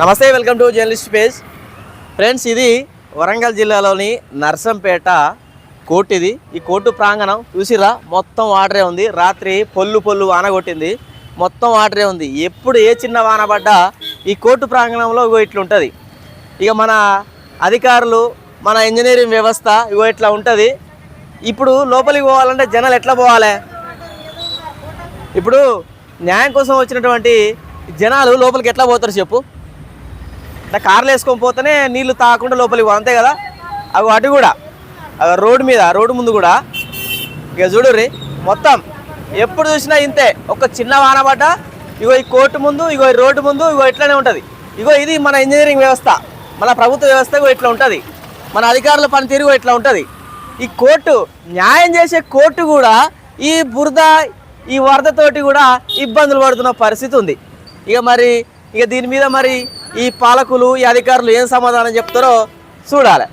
నమస్తే welcome to journalist page. Friends ఇది వరంగల్ జిల్లాలోని నర్సంపేట కోర్టు ఇది ఈ కోర్టు ప్రాంగణం చూసిరా మొత్తం వాటరే ఉంది. రాత్రి పొల్లు పొల్లు వాన కొట్టింది. మొత్తం వాటరే ఉంది. ఎప్పుడు ఏ చిన్న వాన పడ్డా ఈ కోర్టు ప్రాంగణంలో ఇగో ఇట్లుంటుంది. ఇక మన అధికారులు మన ఇంజనీరింగ్ వ్యవస్థ ఇగో ఇట్లా ఉంటుంది. ఇప్పుడు లోపలికి పోవాలంటే జనాలు ఎట్లా పోవాలి? ఇప్పుడు న్యాయం కోసం వచ్చినటువంటి జనాలు లోపలికి ఎట్లా పోతారు చెప్పు? అంటే కార్లు వేసుకొని పోతేనే నీళ్ళు తాగకుండా లోపలికి పో అంతే కదా? అవి అటు కూడా. రోడ్డు మీద రోడ్డు ముందు కూడా. ఇక చూడుర్రి మొత్తం ఎప్పుడు చూసినా ఇంతే. ఒక చిన్న వాన పడ్డ ఇగో ఈ కోర్టు ముందు ఇగో ఈ రోడ్డు ముందు ఇగో ఇట్లానే ఉంటుంది. ఇగో ఇది మన ఇంజనీరింగ్ వ్యవస్థ. మన ప్రభుత్వ వ్యవస్థ ఇట్లా ఉంటుంది. మన అధికారుల పనితీరు ఇట్లా ఉంటుంది. ఈ కోర్టు న్యాయం చేసే కోర్టు కూడా ఈ బురద ఈ వరదతోటి కూడా ఇబ్బందులు పడుతున్న పరిస్థితి ఉంది. ఇక మరి ఇక దీని మీద మరి ఈ పాలకులు ఈ అధికారులు ఏం సమాధానం చెప్తారో చూడాలి.